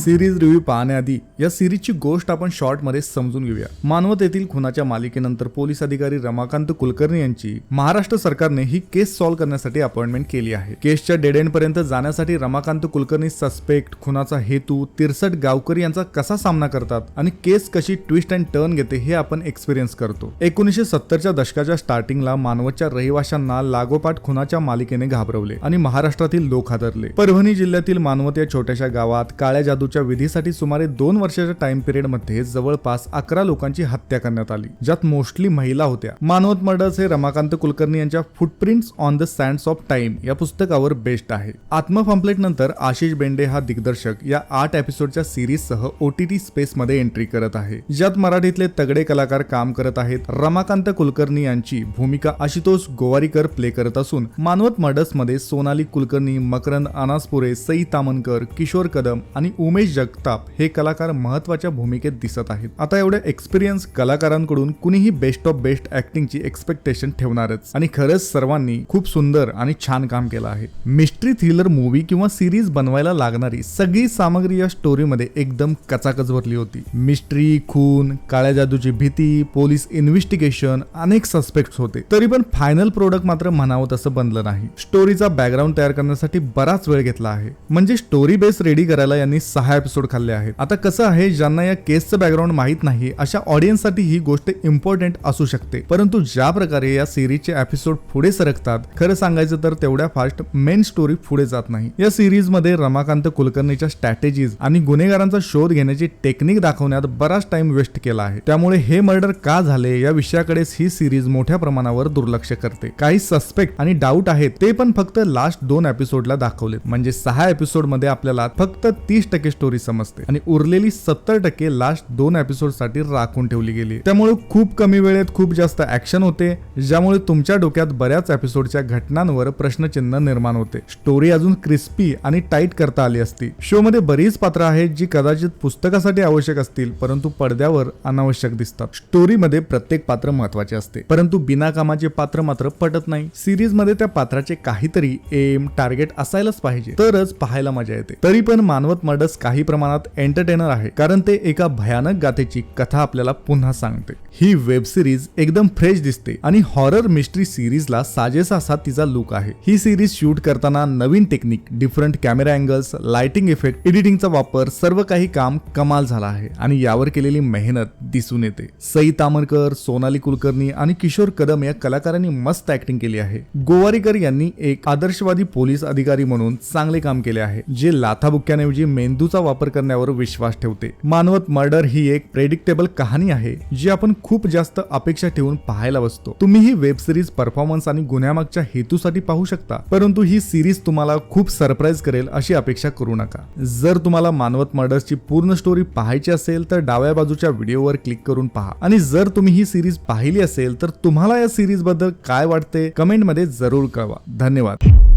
Series review पाहण्याआधी या सिरीजची गोष्ट आपण शॉर्टमध्ये समजून घेऊया. मानवत येथील खुनाच्या मालिकेनंतर पोलीस अधिकारी रमाकांत कुलकर्णी यांची महाराष्ट्र सरकारने ही केस सॉल्व्ह करण्यासाठी अपॉइंटमेंट केली आहे. केसच्या डेड एंड पर्यंत जाण्यासाठी रमाकांत कुलकर्णी सस्पेक्ट खुनाचा हेतू तिरसट गावकरी यांचा कसा सामना करतात आणि केस कशी ट्विस्ट अँड टर्न घेते हे आपण एक्सपिरियन्स करतो. एकोणीसशे सत्तरच्या दशकाच्या स्टार्टिंगला मानवतच्या रहिवाशांना लागोपाठ खुनाच्या मालिकेने घाबरवले आणि महाराष्ट्रातील लोक हादरले. परभणी जिल्ह्यातील मानवत या छोट्याशा गावात काळ्या जादू जादूच्या विधीसाठी सुमारे दोन वर्षाच्या टाइम पिरियडमध्ये जवळपास अकरा लोकांची हत्या करण्यात आली ज्यात मोस्टली महिला होत्या. मानवत मर्डर्स हे रमाकांत कुलकर्णी यांच्या footprints on the sands of time या पुस्तकावर बेस्ड आहे. आत्मपम्प्लेट नंतर आशिष बेंडे हा दिग्दर्शक या आठ एपिसोडच्या सिरीज सह ओटीटी स्पेस मध्ये एंट्री करत आहे ज्यात मराठीतले तगडे कलाकार काम करत आहेत. रमाकांत कुलकर्णी यांची भूमिका आशुतोष गोवारीकर प्ले करत असून मानवत मर्डर्समध्ये सोनाली कुलकर्णी मकरंद अनासपुरे सई तामनकर किशोर कदम आणि उमेश जगताप हे कलाकार महत्त्वाच्या भूमिकेत दिसत आहेत. आता एवढ्या एक्सपिरियन्स कलाकारांकडून कुणीही बेस्ट ऑफ बेस्ट ऍक्टिंगची एक्सपेक्टेशन ठेवणारच. आणि खरंच सर्वांनी खूप सुंदर आणि छान काम केलं आहे. मिस्ट्री थ्रिलर मूवी किंवा सिरीज बनवायला लागणारी सगळी सामग्री या स्टोरीमध्ये एकदम कचाकच भरली होती. मिस्ट्री खून काळ्या जादूची भीती पोलीस इन्व्हेस्टिगेशन अनेक सस्पेक्ट होते. तरी पण फायनल प्रोडक्ट मात्र म्हणावं तसं बनलं नाही. स्टोरीचा बॅकग्राऊंड तयार करण्यासाठी बराच वेळ घेतला आहे. म्हणजे स्टोरी बेस रेडी करायला यांनी सहा एपिसोड खाल्ले आहेत. आता कसं आहे ज्यांना या केसचं बॅकग्राऊंड माहीत नाही अशा ऑडियन्ससाठी ही गोष्ट इम्पॉर्टंट असू शकते. परंतु ज्या प्रकारे या सिरीजचे एपिसोड पुढे सरकतात खरं सांगायचं तर तेवढ्या फास्ट मेन स्टोरी पुढे जात नाही. या सिरीजमध्ये रमाकांत कुलकर्णीच्या स्ट्रॅटेजीज आणि गुन्हेगारांचा शोध घेण्याची टेक्निक दाखवण्यात बराच टाइम वेस्ट केला आहे. त्यामुळे हे मर्डर का झाले या विषयाकडेच ही सिरीज मोठ्या प्रमाणावर दुर्लक्ष करते. काही सस्पेक्ट आणि डाऊट आहेत ते पण फक्त लास्ट दोन एपिसोडला दाखवले म्हणजे सहा एपिसोडमध्ये आपल्याला फक्त तीस टक्के स्टोरी समजते. आणि उरलेली सत्तर टक्के लास्ट दोन एपिसोडसाठी राखून ठेवली गेली. त्यामुळे खूप कमी वेळेत खूप जास्त ऍक्शन होते ज्यामुळे तुमच्या डोक्यात बऱ्याच एपिसोडच्या घटनांवर प्रश्नचिन्ह निर्माण होते. स्टोरी अजून क्रिस्पी आणि टाईट करता आली असती. शो मध्ये बरीच पात्र आहेत जी कदाचित पुस्तकासाठी आवश्यक असतील परंतु पडद्यावर अनावश्यक दिसतात. स्टोरी मध्ये प्रत्येक पात्र महत्त्वाचे असते परंतु बिना कामाचे पात्र मात्र पटत नाही. सिरीजमध्ये त्या पात्राचे काहीतरी एम टार्गेट असायलाच पाहिजे. तरच पाहायला मजा येते. तरी पण मानवत मर्डर्स काही प्रमाणात एंटरटेनर आहे. कारण ते एका भयानक गाथेची कथा आपल्याला पुन्हा सांगते. ही वेब सिरीज एकदम फ्रेश दिसते आणि हॉरर मिस्ट्री सिरीजला साजेसा असा तिचा लुक आहे. ही सिरीज शूट करताना नवीन technique different camera angles lighting effect एडिटिंगचा वापर सर्व काही काम कमाल झाला आहे आणि यावर केलेली मेहनत दिसून येते. सई तामरकर सोनाली कुलकर्णी आणि किशोर कदम या कलाकारांनी मस्त ऍक्टिंग केली आहे. गोवारीकर यांनी एक आदर्शवादी पोलीस अधिकारी म्हणून चांगले काम केले आहे जे लाथाबुक्क्यांऐवजी मेंदूचा वापर करण्यावर विश्वास ठेवते. मानवत मर्डर ही एक प्रेडिक्टेबल कहाणी आहे जी आपण खूप जास्त अपेक्षा ठेवून पाहायला बसतो. तुम्ही ही वेब सिरीज परफॉर्मन्स आणि गुन्ह्यामागच्या हेतूसाठी पाहू शकता परंतु ही सिरीज तुम्हाला खूप सरप्राईज करेल अशी अपेक्षा करू नका. जर तुम्हाला मानवत मर्डर्सची पूर्ण स्टोरी पाहायची असेल तर डाव्या बाजूच्या व्हिडिओवर क्लिक करून पहा. आणि जर तुम्ही ही सिरीज पाहिली असेल तर तुम्हाला या सिरीजबद्दल काय वाटते कमेंटमध्ये जरूर कळवा. धन्यवाद.